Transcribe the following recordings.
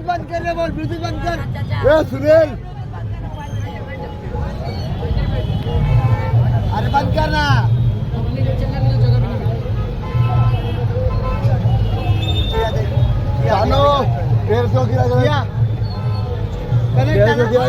বিদ্যুৎ বন্ধ কর রে বল বিদ্যুৎ বন্ধ কর। এ সুনীল। আরে বন্ধ কর না। জানো দেড়শো কিরা দেড়শো কিরা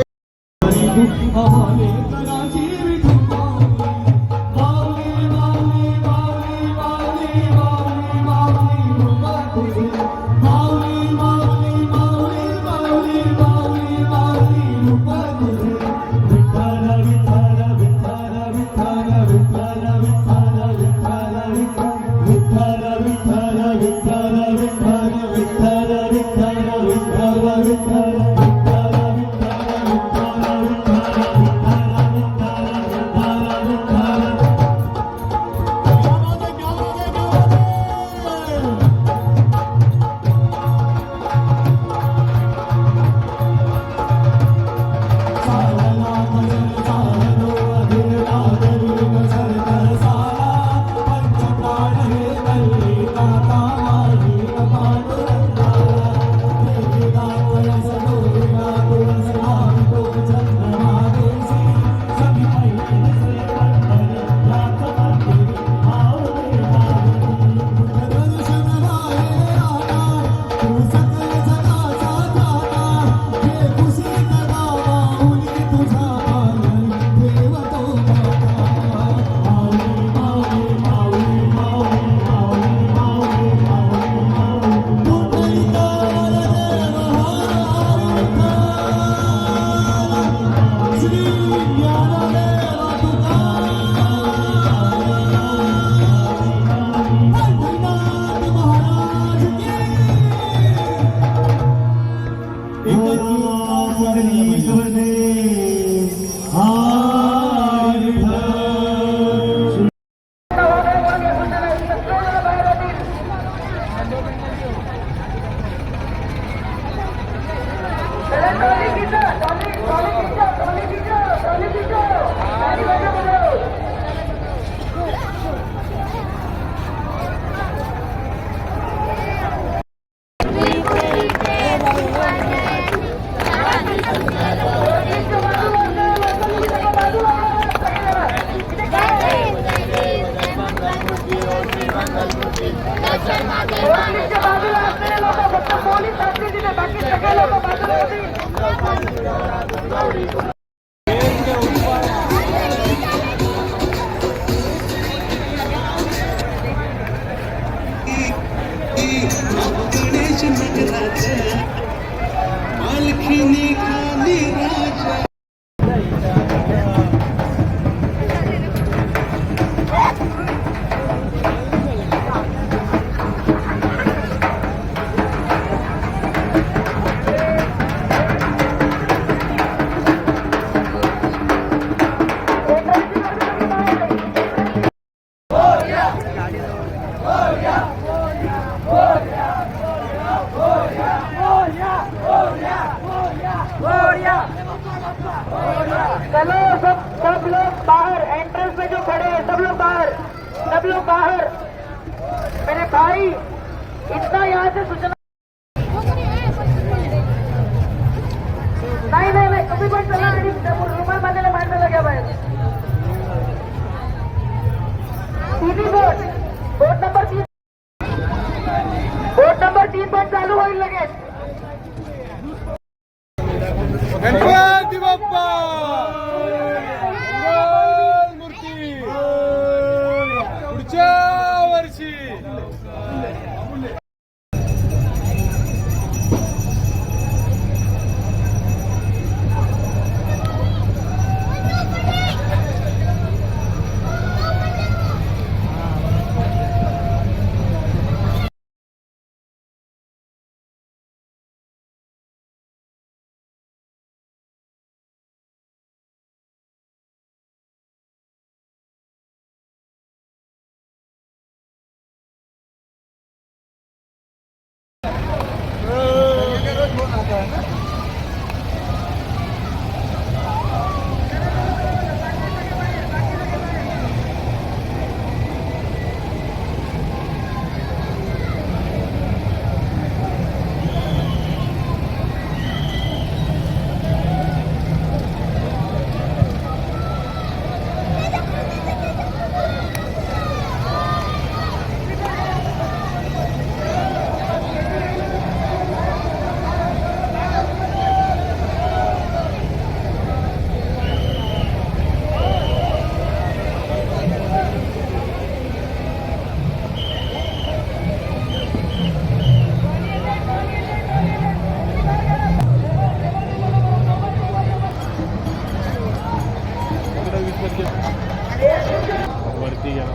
चलो, सब सब लोग बाहर एंट्रेंस में जो खड़े हैं, सब लोग बाहर, सब लोग बाहर। मेरे भाई, इतना यहाँ से सूचना Europa! பாருங்கள் Cuartilla,